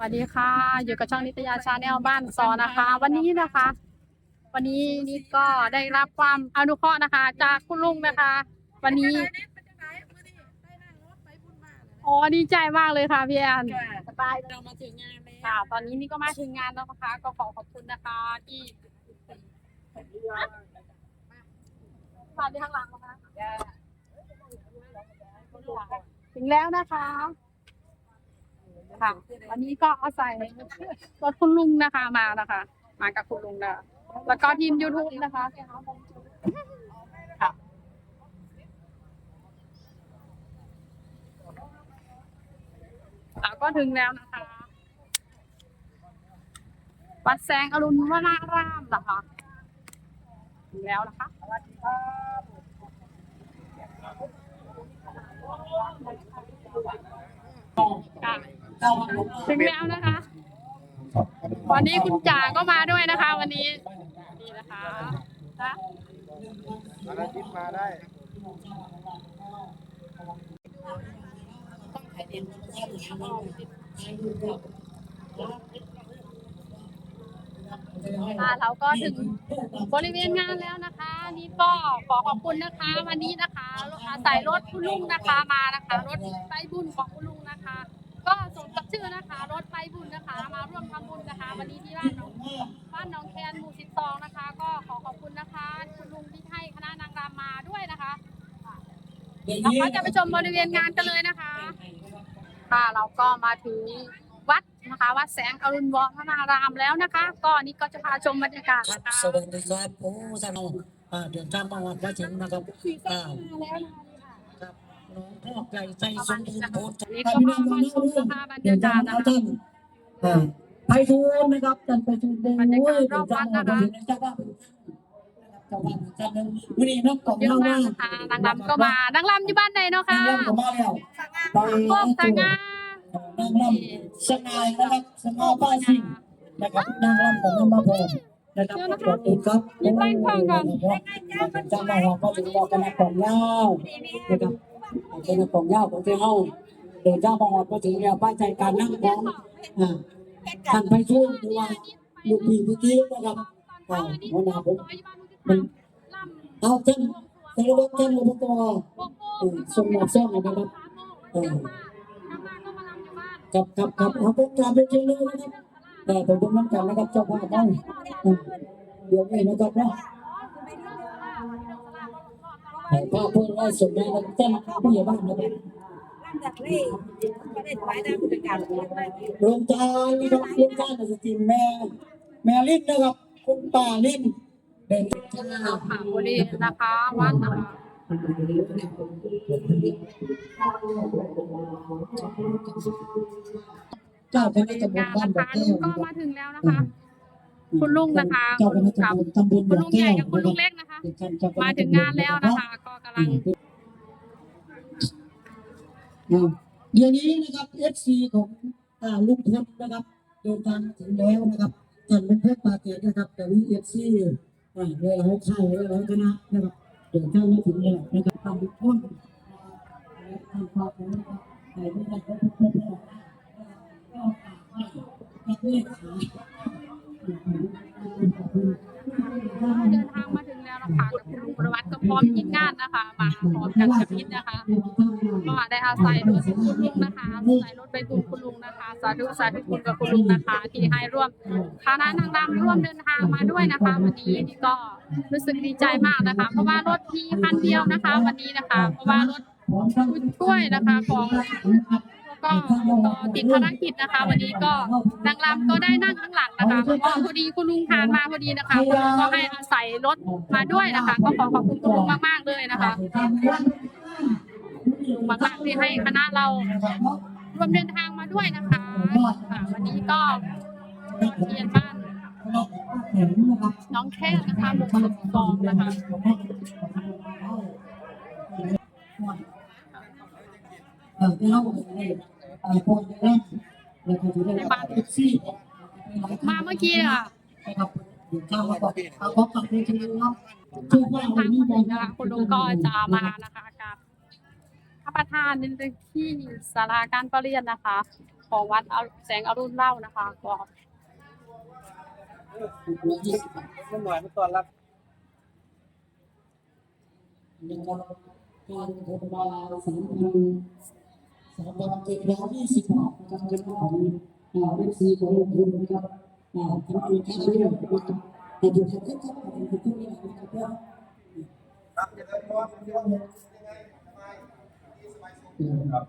สวัสดีค่ะ อยู่กับช่องนิตยาชาแนลบ้านซอนะคะ วันนี้นะคะ วันนี้นี่ก็ได้รับความอนุเคราะห์นะคะ จากคุณลุงนะคะ วันนี้อ๋อดีใจมากเลยค่ะพี่แอนสบายเรามาถึงงานแล้วค่ะ ตอนนี้นี่ก็มาถึงงานแล้วนะคะ ก็ขอขอบคุณนะคะที่มาที่ข้างหลังนะคะถึงแล้วนะคะ ค่ะ วันนี้ก็อาศัยรถคุณลุงนะคะมานะคะ มากับคุณลุงนะแล้วก็ทีม YouTube นะคะค่ะค่ะก็ถึงแล้วนะคะวัดแสงอรุณวนารามนะคะถึงแล้วนะคะค่ะ ถึงแล้วนะคะ วันนี้คุณจ๋าก็มาด้วยนะคะ วันนี้นี่นะคะนะวันอาทิตย์มาได้ค่ะเราก็ถึงบริเวณงานแล้วนะคะ นี่ก็ขอขอบคุณนะคะ วันนี้นะคะอาศัยรถคุณลุงนะคะมานะคะ รถไปบุญของคุณลุงนะคะ ก็สมกับ ชื่อนะคะ รถไปบุญนะคะ มาร่วมทำบุญนะคะ วันนี้ที่บ้านหนองบ้านหนองแคนหมู่สิบสองนะคะ ก็ขอขอบคุณนะคะคุณลุงที่ให้คณะนางรำมาด้วยนะคะเราก็จะไปชมบริเวณงานกันเลยนะคะ ค่ะเราก็มาถึงวัดนะคะวัดแสงอรุณวรนารามแล้วนะคะ ก็นี่ก็จะพาชมบรรยากาศครับนะคะสวัสดีครับโอ้สนุกอ่าเดินทางมาวัดพระถึงนะครับอ่าครับน้อง พ่อไก่ใจสมบูรณ์โพธิ์นี่ก็มามาชมสภาพบรรยากาศนะคะท่านอ่าไปทูลนะครับท่านไปทูลเดินบรรยากาศรอบวัดทานะคะถึงเจ้าบ้านเจ้าบ้านท่านนึงวันนี้น้องกล่องเยอะเล่ามากว่านะคะนางรำก็มานางรำอยู่บ้านไหนเนาะนางคะรำก็มาแล้วไปพวกสง่านางรำสงายนะครับสง่าป้าสิงนะครับนางรำของน้ำมาพรนะครับสวัสดีครับยิ้มไล่ข้างกันจำมาว่าก็ถึงบอกกันนะของยานะครับ เป็นของยาวของเจ้าเฮาเดินเจ้ามาว่าก็ถึงแล้วป้าใจการนั่งของท่านไปช่วยหรือว่าลูกพี่พี่กิ๊กนะครับหัวหน้าผมมันเอาท่านสารวัตรท่านอบตเออส่งหมอบซ่องนะครับกับกับกับเอาเป็นการเป็นจริงเลยนะครับแต่ผมต้องมั่นใจนะครับเจ้าภาพต้องเดี๋ยวนี้นะครับเนาะแต่พ่อเพื่อนไล่ส่งได้แล้วแจ้งผู้ใหญ่บ้านนะครับลำดับเลขก็ได้ถวายตามประกาศของวัดรวมใจนะครับรวมใจในสติแม่ แม่ลิ้นนะครับ คุณป้าลิ้นเดินทางค่ะวันนี้นะคะวัดนะคะเจ้าคณะตำบลงานบ้านบ่อแก้วก็มาถึงแล้วนะคะ คุณลุงนะคะเจ้าคณะตำบลตำบลคุบ่ณอลุงใหแก้ญ่วกับคุณลุงเล็กนะคะ มาถึงงานแล้วนะคะ ก็กำลังเดี๋ยวนี้นะครับ FC ของอ่าลุงพลนะครับเดินทางถึงแล้วนะครับท่านลุงพลปาเกตนะครับแต่นี่ FC อ่าเรือเราเข้าเรือเราคณะนะครับเดินทางมาถึงแล้วนะครับทำทุกคนทำความนะครับใส่ไม่ได้ก็ทุกคนนะครับก็ฝากให้ประเทศไทย เดินทางมาถึงแล้วนะคะกับคุณลุงประวัติก็พร้อมทีมงงานนะคะ มาพร้อมกันกับพิษนะคะ ก็ได้อาศัยรถคุณลุงนะคะอาศัยรถไปบุญคุณลุงนะคะ สาธุสาธุคุณกับคุณลุงนะคะ ที่ให้ร่วมคณะนางรำร่วมเดินทางมาด้วยนะคะวันนี้นี่ก็รู้สึกดีใจมากนะคะ เพราะว่ารถมีคันเดียวนะคะ วันนี้นะคะ เพราะว่ารถผู้ช่วยนะคะของ ก็ติดภารกิจนะคะ วันนี้ก็นางรำก็ได้นั่งข้างหลังนะคะเพราะพอดีคุณลุงทานมาพอดีนะคะคุณลุงก็ให้อาศัยรถมาด้วยนะคะ ก็ขอขอบคุณคุณลุงมากๆเลยนะคะมากๆที่ให้คณะเรารวมเดินทางมาด้วยนะคะวันนี้ก็เรียนบ้านน้องแค่นะคะหมู่สิบสองนะคะ เออเล่าเลยเออพอจะเล่นแล้วก็จะได้รับเอฟซีมาเมื่อกี้ค่ะนะครับเดี๋ยวเจ้าบอกเอาพบกับคุณชนะครับชื่อว่าเดินอะไรทางนี่มาบถึองกนะคะคุณลุงก็จะมานะคะกับพระประธานในที่ศาลาการประเรียนนะคะ ของวัดแสงอรุณเล่านะคะก็มันหน่อยมันตอนรับนะครับการโอนมาสามพัน สามพันเจ็ดร้อยยี่สิบบาทนะครับเป็นของอ่าเอฟซีของลงทุนนะครับอ่าทำเป็นค่าเรื่องนะครับแต่อยู่ทางขึ้นครับผมอยู่ที่นี่นะครับว่าครับจะได้พร้อมเรื่องยังไงสบายดีสบายสุขครับ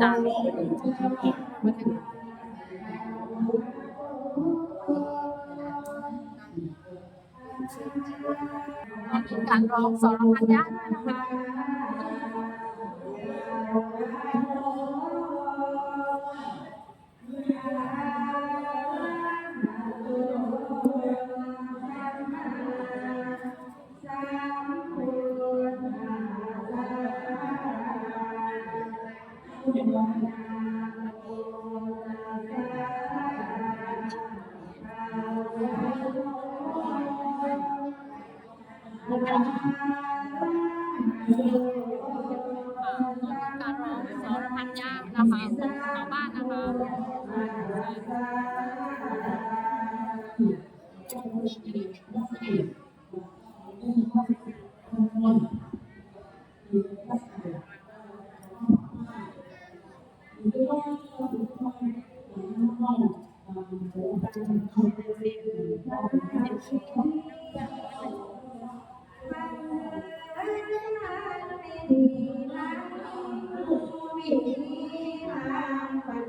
จากมาถึงมีการร้องสรพันยะด้วยนะคะ ชาวบ้านนะคะ